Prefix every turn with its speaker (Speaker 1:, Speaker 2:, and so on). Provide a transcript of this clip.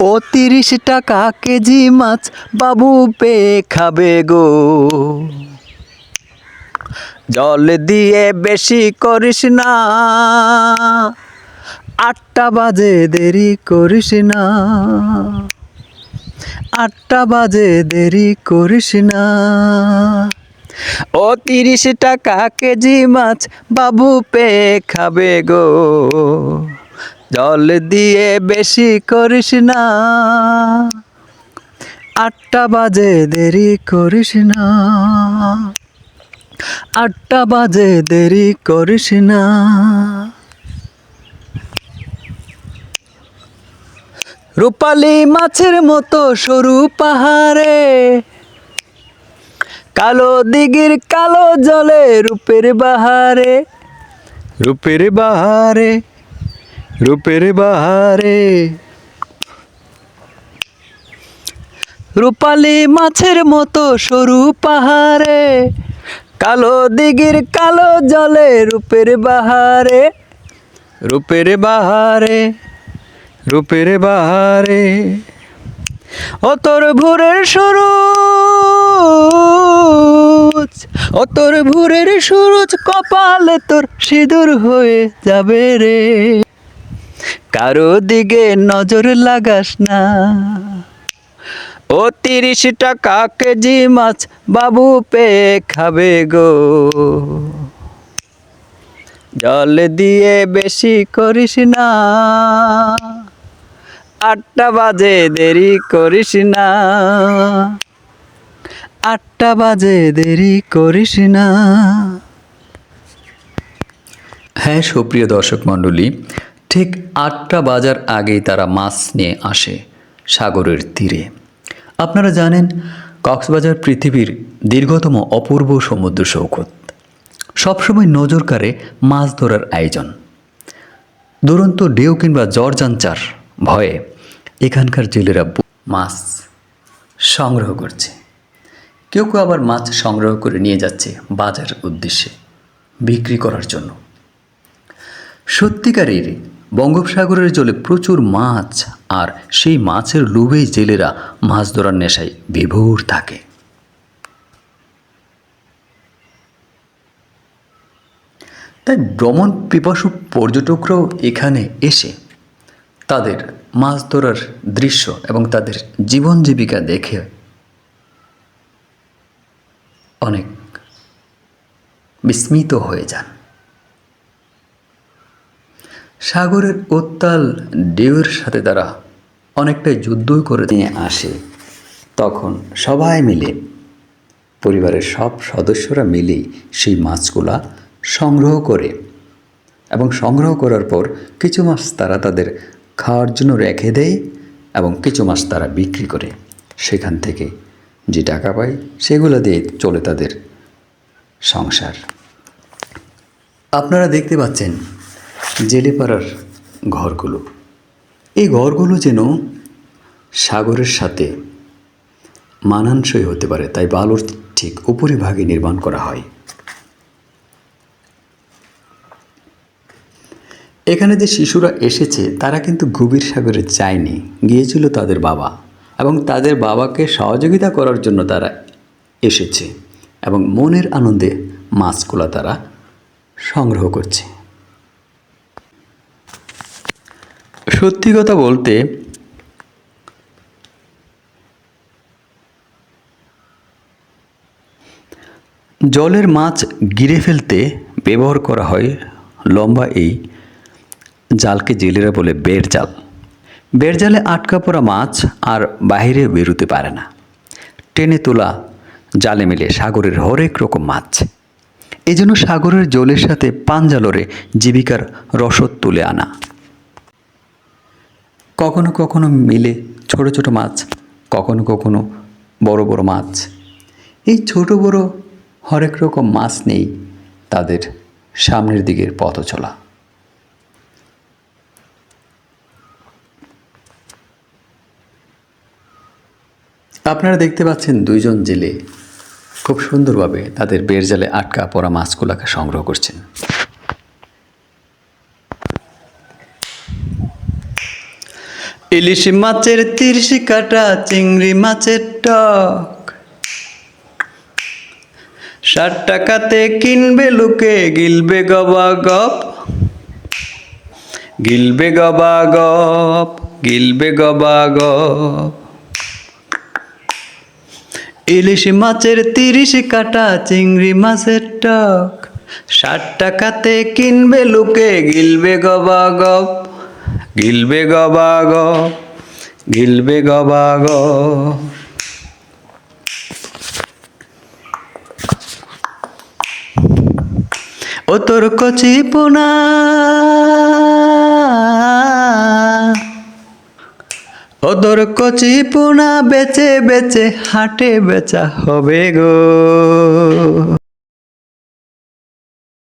Speaker 1: ও তিরিশ টাকা কেজি মাছ বাবু পেয়ে খাবে গো। জল দিয়ে বেশি করিস না, আটটা বাজে দেরি করিস না, আটটা বাজে দেরি করিস না। ও তিরিশ টাকা কেজি মাছ বাবু পেয়ে খাবে গো। জল দিয়ে বেশি করিস না। আটটা বাজে, দেরি করিস না। আটটা বাজে, দেরি করিস না। রূপালি মাছের মতো সরু পাহাড়ে, কালো দিঘির কালো জলে রূপের বাহারে রূপের বাহারে। রূপের বাহারে। রূপালি মাছের মতো সরু পাহাড়ে, কালো দিঘির কালো জলে রূপের বাহারে। রূপের বাহারে রূপের বাহারে। ও তোর ভোরের সুরুজ, ও ভোরের সুরুজ কপালে তোর সিঁদুর হয়ে যাবে রে। কারও দিকে নজর লাগাস না। ও তিরিশ টাকা কেজি মাছ বাবু পেয়ে খাবে গো। জল দিয়ে বেশি করিস না। আটটা বাজে, দেরি করিস না। আটটা বাজে, দেরি করিস না। হ্যাঁ সুপ্রিয় দর্শক মণ্ডলী ঠিক আটটা বাজার আগেই তারা মাছ নিয়ে আসে সাগরের তীরে। আপনারা জানেন, কক্সবাজার পৃথিবীর দীর্ঘতম অপূর্ব সমুদ্র সৈকত। সবসময় নজর কাড়ে মাছ ধরার আয়োজন। দুরন্ত ঢেউ কিংবা জর্জাঞ্চার ভয়ে এখানকার জেলেরা মাছ সংগ্রহ করছে। কেউ কেউ আবার মাছ সংগ্রহ করে নিয়ে যাচ্ছে বাজার উদ্দেশ্যে বিক্রি করার জন্য। সত্যিকারের বঙ্গোপসাগরের জলে প্রচুর মাছ আর সেই মাছের লোভেই জেলেরা মাছ ধরার নেশায় বিভোর থাকে। তাই ভ্রমণ পিপাসু পর্যটকরাও এখানে এসে তাদের মাছ ধরার দৃশ্য এবং তাদের জীবন জীবিকা দেখে অনেক বিস্মিত হয়ে যান। সাগরের উত্তাল ঢেউয়ের সাথে তারা অনেকটাই যুদ্ধ করে নিয়ে আসে। তখন সবাই মিলে, পরিবারের সব সদস্যরা মিলেই সেই মাছগুলা সংগ্রহ করে এবং সংগ্রহ করার পর কিছু মাছ তারা তাদের খাওয়ার জন্য রেখে দেয় এবং কিছু মাছ তারা বিক্রি করে। সেখান থেকে যে টাকা পায়, সেগুলো দিয়ে চলে তাদের সংসার। আপনারা দেখতে পাচ্ছেন জেলেপাড়ার ঘরগুলো। এই ঘরগুলো যেন সাগরের সাথে মানানসই হতে পারে, তাই বালুর ঠিক উপরিভাগে নির্মাণ করা হয়। এখানে যে শিশুরা এসেছে, তারা কিন্তু গভীর সাগরে যায়নি, গিয়েছিল তাদের বাবা এবং তাদের বাবাকে সহযোগিতা করার জন্য তারা এসেছে এবং মনের আনন্দে মাছগুলো তারা সংগ্রহ করছে। সত্যি কথা বলতে, জলের মাছ গিরে ফেলতে ব্যবহার করা হয় লম্বা এই জালকে জেলেরা বলে বের জাল। বের জালে আটকা পড়া মাছ আর বাইরে বেরোতে পারে না। টেনে তোলা জালে মিলে সাগরের হরেক রকম মাছ। এই জন্য সাগরের জলের সাথে পাঞ্জালরে জীবিকার রসদ তুলে আনা। কখনো কখনো মিলে ছোট ছোট মাছ, কখনো কখনো বড় বড় মাছ। এই ছোট বড় হরেক রকম মাছ নেই তাদের সামনের দিকের পথ চলা। আপনারা দেখতে পাচ্ছেন দুইজন জেলে খুব সুন্দরভাবে তাদের বের জালে আটকা পড়া মাছগুলোকে সংগ্রহ করছেন। ইলিশ মাছের তিরিশ কাটা চিংড়ি মাছের টক। ষাট টাকাতে কিনবে লোকে, গিলবে গবা গপ। গিলবে গবা গপ, গিলবে গবা গপ। ইলিশ মাছের তিরিশ কাটা চিংড়ি মাছের টক। ষাট টাকাতে কিনবে লোকে, গিলবে গবা গপ। গিলবে গবা গপ গিলবে গবা গপ ও তোর কচি পোনা। ও তোর কচি পোনা বেচে বেচে হাটে বেচা হবে গো।